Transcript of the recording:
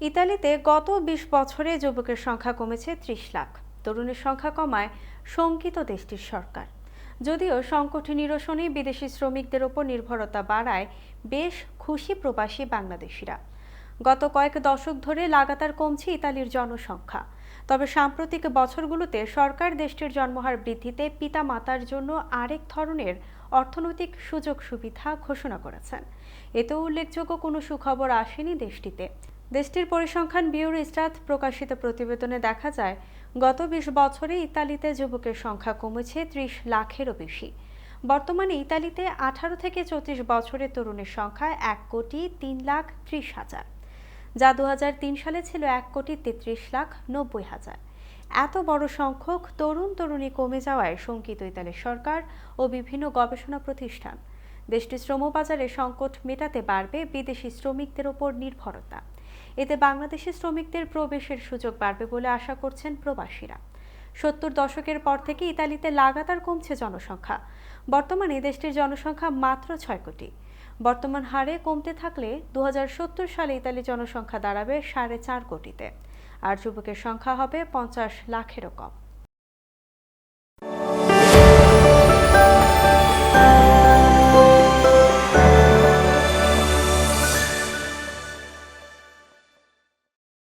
ইতালিতে গত ২০ বছরে যুবকের সংখ্যা কমেছে ত্রিশ লাখ। তরুণের সংখ্যা কমায় শঙ্কিত দেশটির সরকার। যদিও সংকট নিরসনে বিদেশি শ্রমিকদের ওপর নির্ভরতা বাড়ায়, বেশ খুশি প্রবাসী বাংলাদেশিরা। গত কয়েক দশক ধরে লাগাতার কমছে ইতালির জনসংখ্যা। তবে সাম্প্রতিক বছরগুলোতে সরকার দেশটির জন্মহার বৃদ্ধিতে পিতা মাতার জন্য আরেক ধরনের অর্থনৈতিক সুযোগ সুবিধা ঘোষণা করেছেন। এতেও উল্লেখযোগ্য কোনো সুখবর আসেনি দেশটিতে। দেশটির পরিসংখ্যান ব্যুরো স্টাথ প্রকাশিত প্রতিবেদনে দেখা যায়, গত বিশ বছরে ইতালিতে যুবকের সংখ্যা কমেছে ত্রিশ লাখেরও বেশি। বর্তমানে ইতালিতে আঠারো থেকে চৌত্রিশ বছরের তরুণের সংখ্যা এক কোটি তিন লাখ ত্রিশ হাজার, যা দু হাজার তিন সালে ছিল এক কোটি তেত্রিশ লাখ নব্বই হাজার। এত বড় সংখ্যক তরুণ তরুণী কমে যাওয়ায় শঙ্কিত ইতালির সরকার ও বিভিন্ন গবেষণা প্রতিষ্ঠান। দেশটির শ্রমবাজারে সংকট মেটাতে বাড়বে বিদেশি শ্রমিকদের ওপর নির্ভরতা। এতে বাংলাদেশি শ্রমিকদের প্রবেশের সুযোগ বাড়বে বলে আশা করছেন প্রবাসীরা। সত্তর দশকের পর থেকে ইতালিতে লাগাতার কমছে জনসংখ্যা। বর্তমানে দেশটির জনসংখ্যা মাত্র ছয় কোটি। বর্তমান হারে কমতে থাকলে দু হাজার সত্তর সালে ইতালি জনসংখ্যা দাঁড়াবে সাড়ে চার কোটিতে। আর যুবকের সংখ্যা হবে পঞ্চাশ লাখেরও কম।